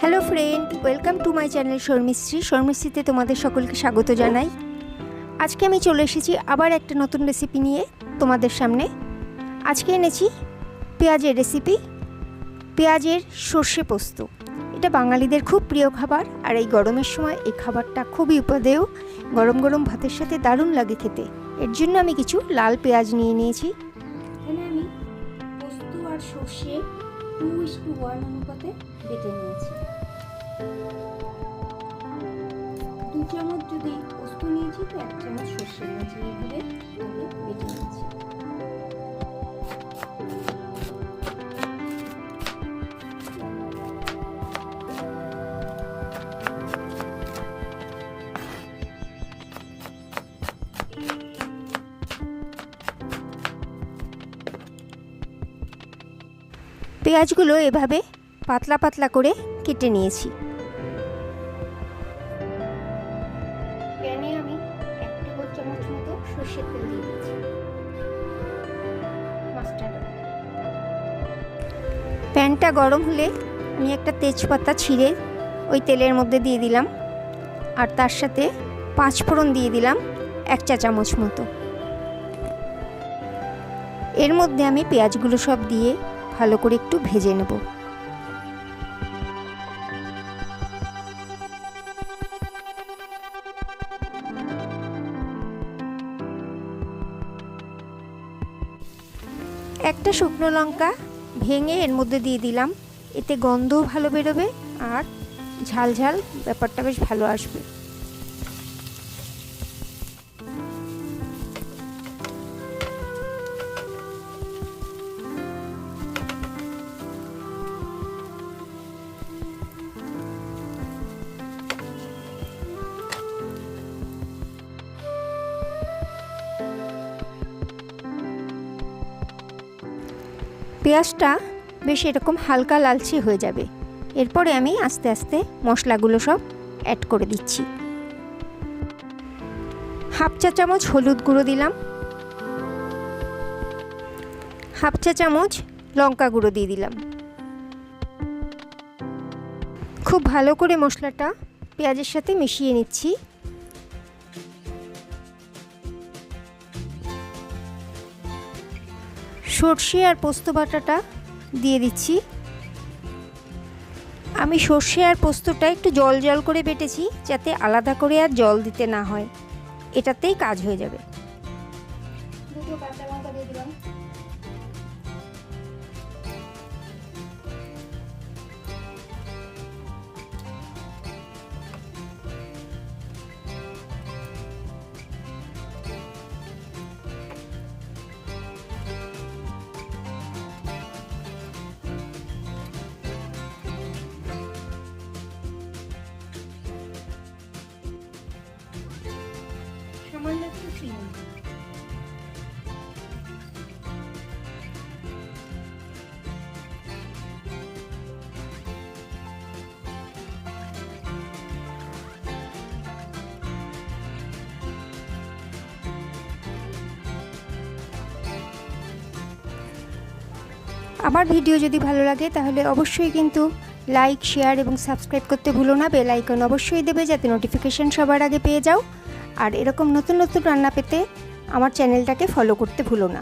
Hello friend welcome to my channel Sharmishree শর্মিশ্রীতে তোমাদের সকলকে স্বাগত জানাই। আজকে আমি চলে এসেছি আবার একটা নতুন রেসিপি নিয়ে তোমাদের সামনে। আজকে এনেছি পেঁয়াজের রেসিপি পেঁয়াজের সর্ষে পোস্ত। এটা বাঙালিদের খুব প্রিয় খাবার, আর এই গরমের সময় এই খাবারটা খুবই উপাদেয়। গরম গরম ভাতের সাথে দারুণ লাগে খেতে। এর জন্য আমি কিছু লাল পেঁয়াজ নিয়ে নিয়েছি। টু ইস টু ওয়ান অনুপাতে বেটে নিয়েছি। দু চামচ যদি পেঁয়াজগুলো এভাবে পাতলা পাতলা করে কেটে নিয়েছি। প্যানে আমি এক টেবিল চামচ মতো সর্ষের তেল দিয়ে দিয়েছি। প্যানটা গরম হলে আমি একটা তেজপাতা ছিঁড়ে ওই তেলের মধ্যে দিয়ে দিলাম। আর তার সাথে পাঁচ ফোড়ন দিয়ে দিলাম এক চা চামচ মতো। এর মধ্যে আমি পেঁয়াজগুলো সব দিয়ে ভালো করে একটু ভেজে নেব। একটা শুকনো লঙ্কা ভেঙে এর মধ্যে দিয়ে দিলাম। এতে গন্ধও ভালো বেরোবে আর ঝাল ঝাল ব্যাপারটা বেশ ভালো আসবে। পেঁয়াজটা বেশ এরকম হালকা লালচে হয়ে যাবে। এরপরে আমি আস্তে আস্তে মশলাগুলো সব অ্যাড করে দিচ্ছি। হাফ চা চামচ হলুদ গুঁড়ো দিলাম। হাফ চা চামচ লঙ্কা গুঁড়ো দিয়ে দিলাম। খুব ভালো করে মশলাটা পেঁয়াজের সাথে মিশিয়ে নিচ্ছি। সর্ষে আর পোস্ত বাটাটা দিয়ে দিচ্ছি। আমি সর্ষে আর পোস্তটা একটু জল জল করে বেটেছি যাতে আলাদা করে আর জল দিতে না হয়। এটাতেই কাজ হয়ে যাবে। দুটো কাঁচা লঙ্কা দিয়ে দিলাম। আমার ভিডিও যদি ভালো লাগে, তাহলে অবশ্যই কিন্তু লাইক, শেয়ার এবং সাবস্ক্রাইব করতে ভুলো না। বেল আইকন অবশ্যই দেবে, যাতে নোটিফিকেশন সবার আগে পেয়ে যাও। আর এরকম নতুন নতুন রান্না পেতে আমার চ্যানেলটাকে ফলো করতে ভুলো না।